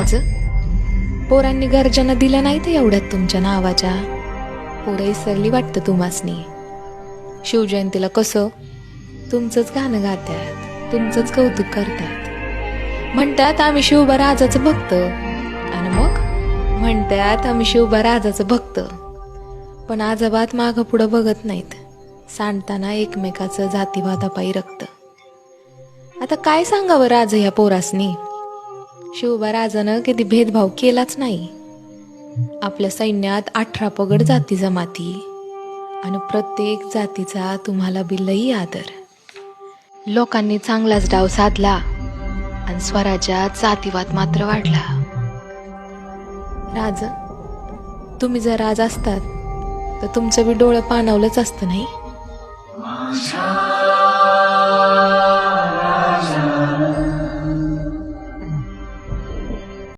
राज पोरांनी गर्जना दिल्या नाही तर एवढ्यात तुमच्या नावाच्या. पोरं इसरली वाटतं तुम्हासनी. शिवजयंतीला कसं? तुमचंच गाणं गातात तुमचंच कौतुक करतात. म्हणतात आम्ही शिवबा राजाचं भक्त. आणि मग? म्हणतात आम्ही शिवबा राजाचं भक्त. पण आजोबात मागं पुढं बघत नाहीत. सांडताना एकमेकाचं जातीवादापायी रक्त. आता काय सांगावं राज ह्या पोरासनी? शिवबा राजानं कधी भेदभाव केलाच नाही. आपल्या सैन्यात अठरा पगड जाती जमाती आणि प्रत्येक जातीचा तुम्हाला बिल्लही आदर. लोकांनी चांगलाच डाव साधला आणि स्वराज्यात जातीवाद मात्र वाढला. राज तुम्ही जर राज असतात तर तुमचं बी डोळं पाणावलंच असतं नाही?